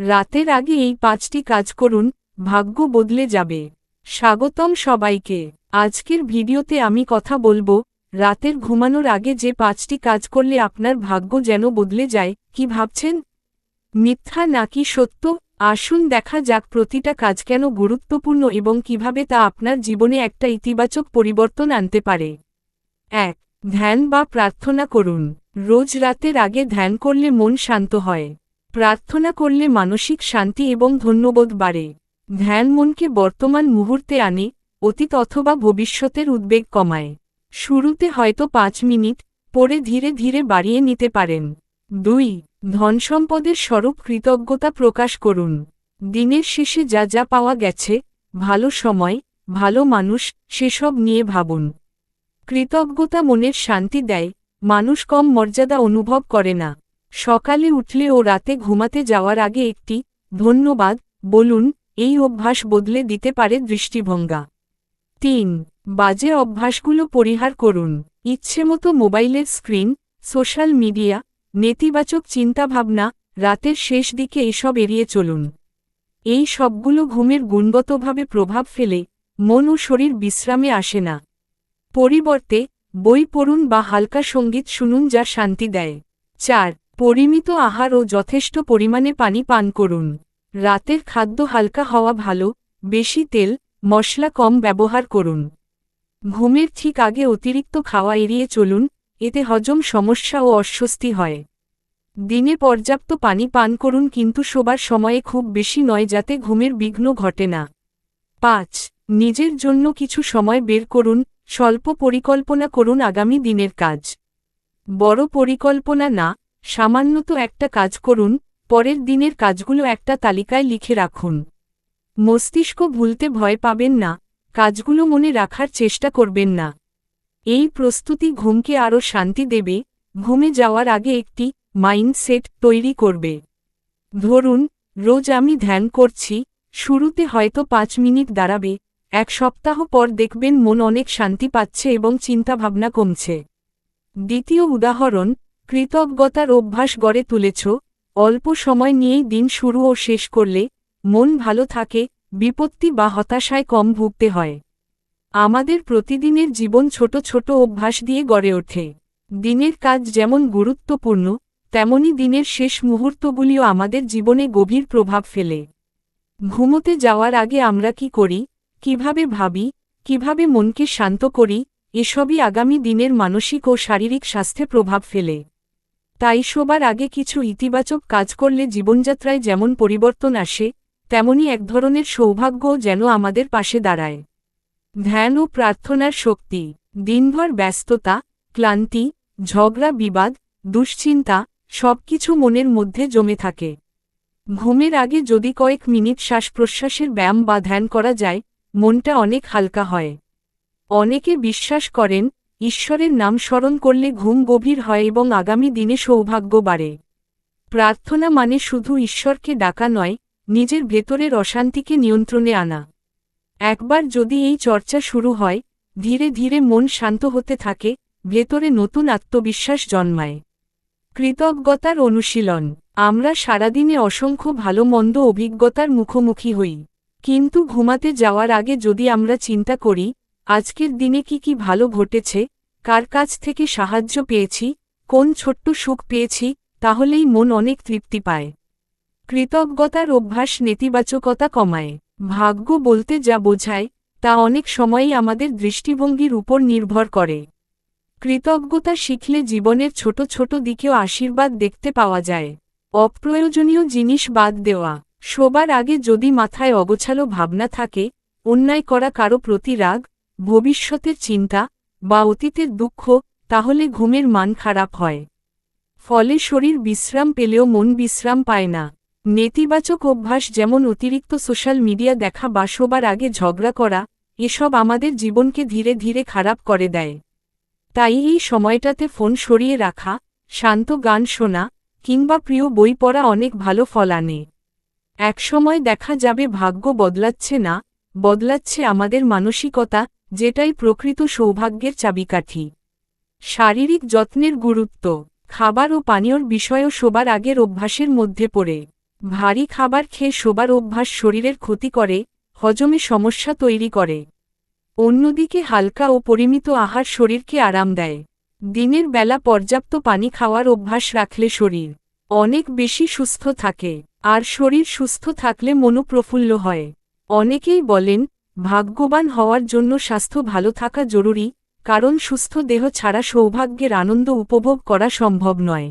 রাতের আগে এই পাঁচটি কাজ করুন, ভাগ্য বদলে যাবে। স্বাগতম সবাইকে। আজকের ভিডিওতে আমি কথা বলব, রাতের ঘুমানোর আগে যে পাঁচটি কাজ করলে আপনার ভাগ্য যেন বদলে যায়, কি ভাবছেন? মিথ্যা নাকি সত্য? আসুন দেখা যাক প্রতিটা কাজ কেন গুরুত্বপূর্ণ এবং কীভাবে তা আপনার জীবনে একটা ইতিবাচক পরিবর্তন আনতে পারে। এক, ধ্যান বা প্রার্থনা করুন। রোজ রাতের আগে ধ্যান করলে মন শান্ত হয়। প্রার্থনা করলে মানসিক শান্তি এবং ধন্যবোধ বাড়ে। ধ্যান মনকে বর্তমান মুহূর্তে আনে, অতীত অথবা ভবিষ্যতের উদ্বেগ কমায়। শুরুতে হয়তো পাঁচ মিনিট, পরে ধীরে ধীরে বাড়িয়ে নিতে পারেন। দুই ধনসম্পদের স্বরূপ কৃতজ্ঞতা প্রকাশ করুন। দিনের শেষে যা যা পাওয়া গেছে, ভালো সময়, ভালো মানুষ, সেসব নিয়ে ভাবুন। কৃতজ্ঞতা মনের শান্তি দেয়, মানুষ কম মর্যাদা অনুভব করে না। সকালে উঠলে ও রাতে ঘুমাতে যাওয়ার আগে একটি, ধন্যবাদ, বলুন, এই অভ্যাস বদলে দিতে পারে দৃষ্টিভঙ্গা। তিন, বাজে অভ্যাসগুলো পরিহার করুন। ইচ্ছেমতো মোবাইলের স্ক্রিন, সোশ্যাল মিডিয়া, নেতিবাচক চিন্তাভাবনা, রাতের শেষ দিকে এসব এড়িয়ে চলুন। এই সবগুলো ঘুমের গুণগতভাবে প্রভাব ফেলে, মন ও শরীর বিশ্রামে আসে না। পরিবর্তে, বই পড়ুন বা হালকা সংগীত শুনুন যা শান্তি দেয়। চার পরিমিত আহার ও যথেষ্ট পরিমাণে পানি পান করুন। রাতের খাদ্য হালকা হওয়া ভালো, বেশি তেল, মশলা কম ব্যবহার করুন। ঘুমের ঠিক আগে অতিরিক্ত খাওয়া এড়িয়ে চলুন, এতে হজম সমস্যা ও অস্বস্তি হয়। দিনে পর্যাপ্ত পানি পান করুন কিন্তু শোবার সময়ে খুব বেশি নয় যাতে ঘুমের বিঘ্ন ঘটে না। পাঁচ, নিজের জন্য কিছু সময় বের করুন, স্বল্প পরিকল্পনা করুন আগামী দিনের কাজ। বড় পরিকল্পনা না সামান্যত একটা কাজ করুন, পরের দিনের কাজগুলো একটা তালিকায় লিখে রাখুন। মস্তিষ্ক ভুলতে ভয় পাবেন না, কাজগুলো মনে রাখার চেষ্টা করবেন না। এই প্রস্তুতি ঘুমকে আরও শান্তি দেবে, ঘুমে যাওয়ার আগে একটি মাইন্ডসেট তৈরি করবে। ধরুন, রোজ আমি ধ্যান করছি, শুরুতে হয়তো পাঁচ মিনিট দাঁড়াবে, এক সপ্তাহ পর দেখবেন মন অনেক শান্তি পাচ্ছে এবং চিন্তাভাবনা কমছে। দ্বিতীয় উদাহরণ কৃতজ্ঞতার অভ্যাস গড়ে তুলেছ, অল্প সময় নিয়েই দিন শুরু ও শেষ করলে, মন ভালো থাকে, বিপত্তি বা হতাশায় কম ভুগতে হয়। আমাদের প্রতিদিনের জীবন ছোট ছোট অভ্যাস দিয়ে গড়ে ওঠে। দিনের কাজ যেমন গুরুত্বপূর্ণ, তেমনি দিনের শেষ মুহূর্তগুলিও আমাদের জীবনে গভীর প্রভাব ফেলে। ঘুমোতে যাওয়ার আগে আমরা কি করি, কীভাবে ভাবি, কীভাবে মনকে শান্ত করি, এসবই আগামী দিনের মানসিক ও শারীরিক স্বাস্থ্যে প্রভাব ফেলে। তাই শোবার আগে কিছু ইতিবাচক কাজ করলে জীবনযাত্রায় যেমন পরিবর্তন আসে, তেমনি এক ধরনের সৌভাগ্যও যেন আমাদের পাশে দাঁড়ায়। ধ্যান ও প্রার্থনার শক্তি, দিনভর ব্যস্ততা, ক্লান্তি, ঝগড়া, বিবাদ, দুশ্চিন্তা, সবকিছু মনের মধ্যে জমে থাকে। ঘুমের আগে যদি কয়েক মিনিট শ্বাস প্রশ্বাসের ব্যায়াম বা ধ্যান করা যায়, মনটা অনেক হালকা হয়। অনেকে বিশ্বাস করেন ঈশ্বরের নাম স্মরণ করলে ঘুম গভীর হয় এবং আগামী দিনে সৌভাগ্য বাড়ে। প্রার্থনা মানে শুধু ঈশ্বরকে ডাকা নয়, নিজের ভেতরের অশান্তিকে নিয়ন্ত্রণে আনা। একবার যদি এই চর্চা শুরু হয়, ধীরে ধীরে মন শান্ত হতে থাকে, ভেতরে নতুন আত্মবিশ্বাস জন্মায়। কৃতজ্ঞতার অনুশীলন। আমরা সারাদিনে অসংখ্য ভালো মন্দ অভিজ্ঞতার মুখোমুখি হই। কিন্তু ঘুমাতে যাওয়ার আগে যদি আমরা চিন্তা করি আজকের দিনে কি কি ভালো ঘটেছে, কার কাছ থেকে সাহায্য পেয়েছি, কোন ছোট্ট সুখ পেয়েছি, তাহলেই মন অনেক তৃপ্তি পায়। কৃতজ্ঞতার অভ্যাস নেতিবাচকতা কমায়। ভাগ্য বলতে যা বোঝায়, তা অনেক সময়ই আমাদের দৃষ্টিভঙ্গির উপর নির্ভর করে। কৃতজ্ঞতা শিখলে জীবনের ছোট ছোট দিকেও আশীর্বাদ দেখতে পাওয়া যায়। অপ্রয়োজনীয় জিনিস বাদ দেওয়া। শোবার আগে যদি মাথায় অগোছালো ভাবনা থাকে, অন্যায় করা কারও প্রতি রাগ ভবিষ্যতের চিন্তা বা অতীতের দুঃখ, তাহলে ঘুমের মান খারাপ হয়। ফলে শরীর বিশ্রাম পেলেও মন বিশ্রাম পায় না। নেতিবাচক অভ্যাস যেমন অতিরিক্ত সোশ্যাল মিডিয়া দেখা বা শোবার আগে ঝগড়া করা, এসব আমাদের জীবনকে ধীরে ধীরে খারাপ করে দেয়। তাই এই সময়টাতে ফোন সরিয়ে রাখা, শান্ত গান শোনা, কিংবা প্রিয় বই পড়া অনেক ভালো ফল আনে। একসময় দেখা যাবে ভাগ্য বদলাচ্ছে না, বদলাচ্ছে আমাদের মানসিকতা যেটাই প্রকৃত সৌভাগ্যের চাবিকাঠি। শারীরিক যত্নের গুরুত্ব, খাবার ও পানীয়র বিষয়ও শোবার আগের অভ্যাসের মধ্যে পড়ে। ভারী খাবার খেয়ে শোবার অভ্যাস শরীরের ক্ষতি করে, হজমে সমস্যা তৈরি করে। অন্যদিকে হালকা ও পরিমিত আহার শরীরকে আরাম দেয়। দিনের বেলা পর্যাপ্ত পানি খাওয়ার অভ্যাস রাখলে শরীর অনেক বেশি সুস্থ থাকে, আর শরীর সুস্থ থাকলে মনও প্রফুল্ল হয়। অনেকেই বলেন ভাগ্যবান হওয়ার জন্য স্বাস্থ্য ভালো থাকা জরুরি, কারণ সুস্থ দেহ ছাড়া সৌভাগ্যের আনন্দ উপভোগ করা সম্ভব নয়।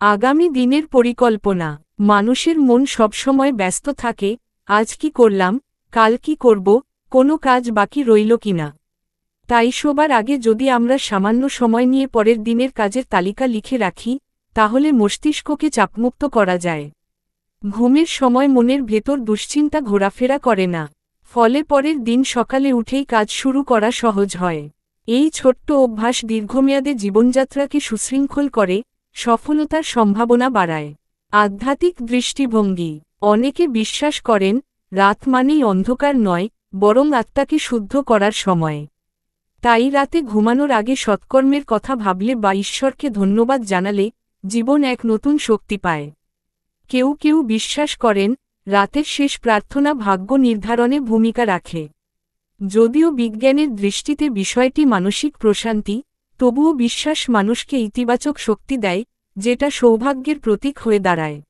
আগামী দিনের পরিকল্পনা, মানুষের মন সবসময় ব্যস্ত থাকে, আজ কি করলাম, কাল কি করব, কোনো কাজ বাকি রইল কিনা। তাই শোবার আগে যদি আমরা সামান্য সময় নিয়ে পরের দিনের কাজের তালিকা লিখে রাখি, তাহলে মস্তিষ্ককে চাপমুক্ত করা যায়। ঘুমের সময় মনের ভেতর দুশ্চিন্তা ঘোরাফেরা করে না। ফলে পরের দিন সকালে উঠেই কাজ শুরু করা সহজ হয়। এই ছোট্ট অভ্যাস দীর্ঘমেয়াদে জীবনযাত্রাকে সুশৃঙ্খল করে, সফলতার সম্ভাবনা বাড়ায়। আধ্যাত্মিক দৃষ্টিভঙ্গি। অনেকে বিশ্বাস করেন, রাত মানেই অন্ধকার নয়, বরং আত্মাকে শুদ্ধ করার সময়। তাই রাতে ঘুমানোর আগে সৎকর্মের কথা ভাবলে বা ঈশ্বরকে ধন্যবাদ জানালে জীবন এক নতুন শক্তি পায়। কেউ কেউ বিশ্বাস করেন রাতের শেষ প্রার্থনা ভাগ্য নির্ধারণে ভূমিকা রাখে। যদিও বিজ্ঞানের দৃষ্টিতে বিষয়টি মানসিক প্রশান্তি, তবুও বিশ্বাস মানুষকে ইতিবাচক শক্তি দেয়, যেটা সৌভাগ্যের প্রতীক হয়ে দাঁড়ায়।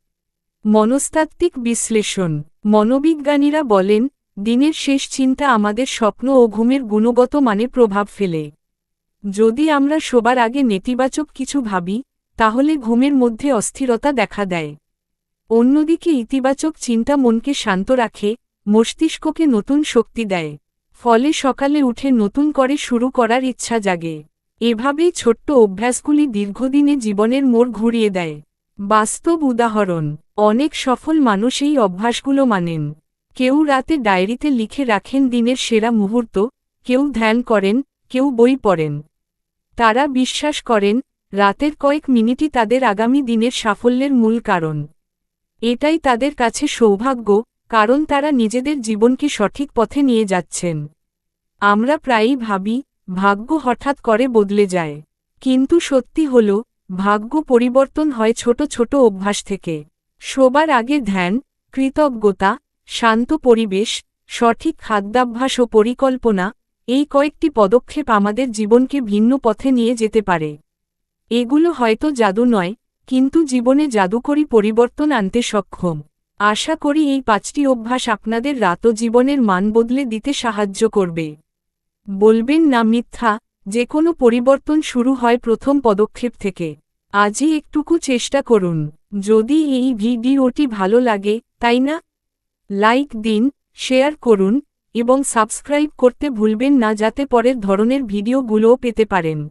মনস্তাত্ত্বিক বিশ্লেষণ। মনোবিজ্ঞানীরা বলেন, দিনের শেষ চিন্তা আমাদের স্বপ্ন ও ঘুমের গুণগত মানে প্রভাব ফেলে। যদি আমরা শোবার আগে নেতিবাচক কিছু ভাবি, তাহলে ঘুমের মধ্যে অস্থিরতা দেখা দেয়। অন্যদিকে ইতিবাচক চিন্তা মনকে শান্ত রাখে, মস্তিষ্ককে নতুন শক্তি দেয়, ফলে সকালে উঠে নতুন করে শুরু করার ইচ্ছা জাগে। এভাবেই ছোট্ট অভ্যাসগুলি দীর্ঘদিনে জীবনের মোড় ঘুরিয়ে দেয়। বাস্তব উদাহরণ, অনেক সফল মানুষ এই অভ্যাসগুলো মানেন। কেউ রাতে ডায়েরিতে লিখে রাখেন দিনের সেরা মুহূর্ত, কেউ ধ্যান করেন, কেউ বই পড়েন। তারা বিশ্বাস করেন, রাতের কয়েক মিনিটই তাদের আগামী দিনের সাফল্যের মূল কারণ। এটাই তাদের কাছে সৌভাগ্য, কারণ তারা নিজেদের জীবনকে সঠিক পথে নিয়ে যাচ্ছেন। আমরা প্রায়ই ভাবি, ভাগ্য হঠাৎ করে বদলে যায়। কিন্তু সত্যি হল, ভাগ্য পরিবর্তন হয় ছোট ছোট অভ্যাস থেকে। শোবার আগে ধ্যান, কৃতজ্ঞতা, শান্ত পরিবেশ, সঠিক খাদ্যাভ্যাস ও পরিকল্পনা, এই কয়েকটি পদক্ষেপ আমাদের জীবনকে ভিন্ন পথে নিয়ে যেতে পারে। এগুলো হয়তো জাদু নয় কিন্তু জীবনে জাদুকরী পরিবর্তন আনতে সক্ষম। আশা করি এই পাঁচটি অভ্যাস আপনাদের রাত জীবনের মান বদলে দিতে সাহায্য করবে। বলবেন, না, মিথ্যা যে কোনো পরিবর্তন শুরু হয় প্রথম পদক্ষেপ থেকে। আজই একটুকু চেষ্টা করুন। যদি এই ভিডিওটি ভালো লাগে, তাই না? লাইক দিন, শেয়ার করুন এবং সাবস্ক্রাইব করতে ভুলবেন না, যাতে পরের ধরনের ভিডিওগুলোও পেতে পারেন।